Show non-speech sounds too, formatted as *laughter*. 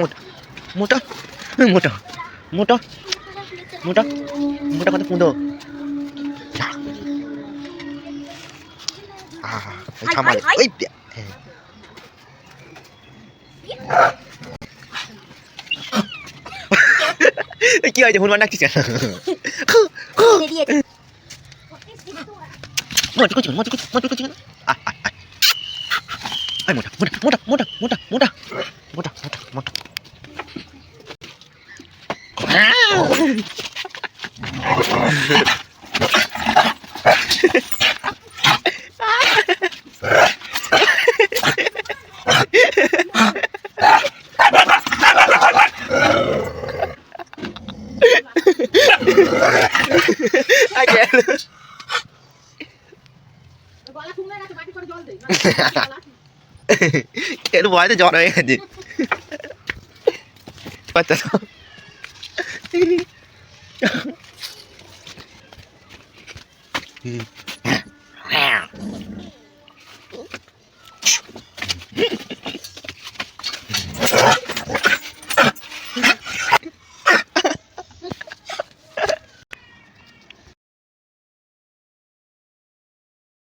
মোটা মোটা মোটা মোটা মোটা মোটা কত পুঁদো থামালে। ওই কি হয়েছে হনুমান ডাকছিস 먼저 꽂히고 먼저 꽂히고 먼저 꽂히고 아아 아. 아이 뭐다 뭐다 뭐다 뭐다 뭐다 뭐다 뭐다 뭐다 I get it. একটু ভয়তে জ্বর হয়ে গেছে বাচ্চা *laughs* হুম। *laughs*